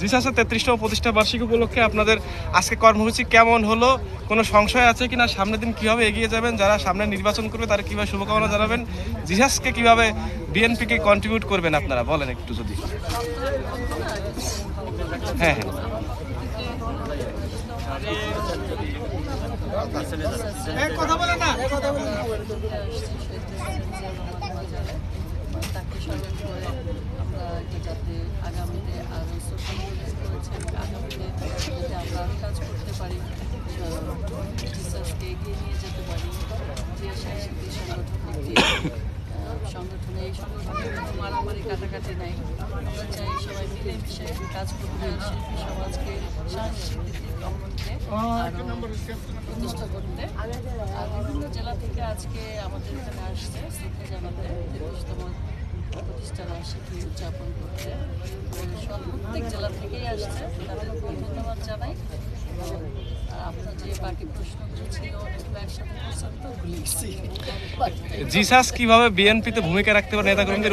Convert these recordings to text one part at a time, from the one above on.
জিসাসের তেত্রিশতম প্রতিষ্ঠা বার্ষিকী উপলক্ষে আপনাদের আজকে কর্মসূচি কেমন হলো? কোনো সংশয় আছে কিনা? সামনের দিন কীভাবে এগিয়ে যাবেন? যারা সামনে নির্বাচন করবে, তারা কীভাবে শুভকামনা জানাবেন? জিসাসকে কীভাবে বিএনপিকে কন্ট্রিবিউট করবেন আপনারা? বলেন একটু যদি। হ্যাঁ হ্যাঁ। তাকে স্মরণ করে আমরা এটা যাতে আগামীতে আরও সোশ্যাল করেছেন আগামীতে যাতে আমরা আরও কাজ করতে পারি। রিসার্চকে এগিয়ে নিয়ে যেতে পারি। যে সাংস্কৃতিক সংগঠন সংগঠনে, এই সংগঠনে কোনো মারামারি কাটাকাটি নাই। আমরা চাই সবাই মিলেমিশে কাজ করতে শিল্পী সমাজকে সাংস্কৃতিক প্রতিষ্ঠা করতে। আর বিভিন্ন জেলা থেকে আজকে আমাদের এখানে আসছে, শ্রদ্ধা জানাতে তেত্রিশতম প্রতিষ্ঠা বার্ষিকী উদযাপন করতে। প্রত্যেক জেলা থেকেই আসছে। তাদেরকে ধন্যবাদ জানাই। জিসাস কীভাবে বিএনপিতে ভূমিকা রাখতে পারে নেতা কর্মীদের।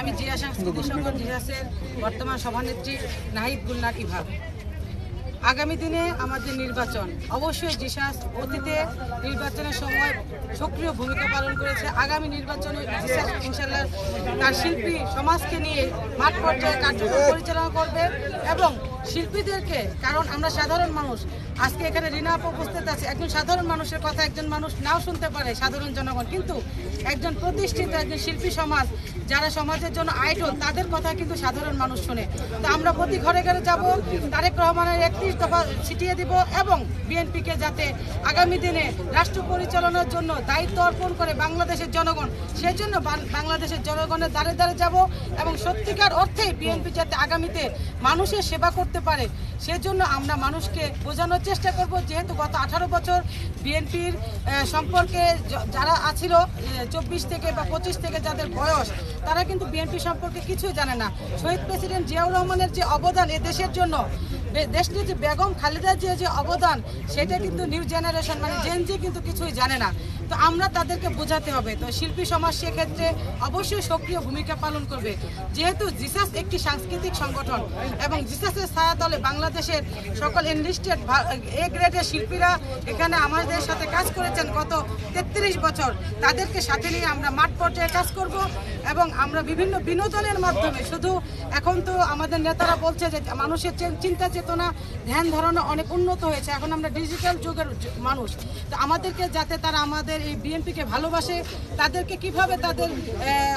আমি জিয়া সাংস্কৃতিক সংগঠন জিসাসের বর্তমান সভানেত্রী নাহিদ গুলনার ইভা আগামী দিনে আমাদের নির্বাচন, অবশ্যই জিসাস অতীতে নির্বাচনের সময় সক্রিয় ভূমিকা পালন করেছে। আগামী নির্বাচনে জিসাস ইনশাল্লাহ তার শিল্পী সমাজকে নিয়ে মাঠ পর্যায়ে কার্যক্রম পরিচালনা করবে এবং শিল্পীদেরকে, কারণ আমরা সাধারণ মানুষ আজকে এখানে আপা উপস্থিত আছে। একজন সাধারণ মানুষের কথা একজন মানুষ নাও শুনতে পারে, সাধারণ জনগণ। কিন্তু একজন প্রতিষ্ঠিত একজন শিল্পী সমাজ, যারা সমাজের জন্য আইডল তাদের কথা কিন্তু সাধারণ মানুষ শুনে। তো আমরা প্রতি ঘরে ঘরে যাব, তারেক রহমানের একত্রিশ দফা ছিটিয়ে দিব এবং বিএনপিকে যাতে আগামী দিনে রাষ্ট্র পরিচালনার জন্য দায়িত্ব অর্পণ করে বাংলাদেশের জনগণ, সেজন্য বাংলাদেশের জনগণের দ্বারে দ্বারে যাব এবং সত্যিকার অর্থে বিএনপি যাতে আগামীতে মানুষের সেবা করতে পারে, সেজন্য আমরা মানুষকে বোঝানোর চেষ্টা করব, যেহেতু গত আঠারো বছর বিএনপির সম্পর্কে যারা আছিল চব্বিশ থেকে বা পঁচিশ থেকে যাদের বয়স, তারা কিন্তু বিএনপি সম্পর্কে কিছুই জানে না। শহীদ প্রেসিডেন্ট জিয়াউর রহমানের যে অবদান এ দেশের জন্য যে বেগম খালেদা জিয়া যে অবদান, সেটা কিন্তু নিউ জেনারেশন মানে জেনজি কিন্তু কিছুই জানে না। তো আমরা তাদেরকে বোঝাতে হবে। তো শিল্পী সমাজ সেক্ষেত্রে অবশ্যই সক্রিয় ভূমিকা পালন করবে। যেহেতু জিসাস একটি সাংস্কৃতিক সংগঠন এবং জিসাসের ছায়াতলে বাংলাদেশের সকল এনলিস্টেড এ গ্রেডের শিল্পীরা এখানে আমাদের সাথে কাজ করেছেন গত তেত্রিশ বছর। তাদেরকে সাথে নিয়ে আমরা মাঠ পর্যায়ে কাজ করব এবং আমরা বিভিন্ন বিনোদনের মাধ্যমে, শুধু এখন তো আমাদের নেতারা বলছে যে মানুষের চিন্তা চেতনা, ধ্যান ধারণা অনেক উন্নত হয়েছে। এখন আমরা ডিজিটাল যুগের মানুষ। তো আমাদেরকে যাতে তারা আমাদের এই বিএনপিকে ভালোবাসে, তাদেরকে কীভাবে তাদের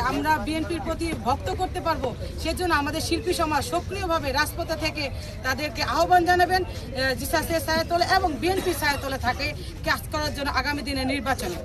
আমরা বিএনপির প্রতি ভক্ত করতে পারব, সেজন্য আমাদের শিল্পী সমাজ সক্রিয়ভাবে রাজপথে থেকে তাদেরকে আহ্বান জানাবেন জিসাসে সায়তলে এবং বিএনপি সায়তলে থাকে কাজ করার জন্য আগামী দিনে নির্বাচনে।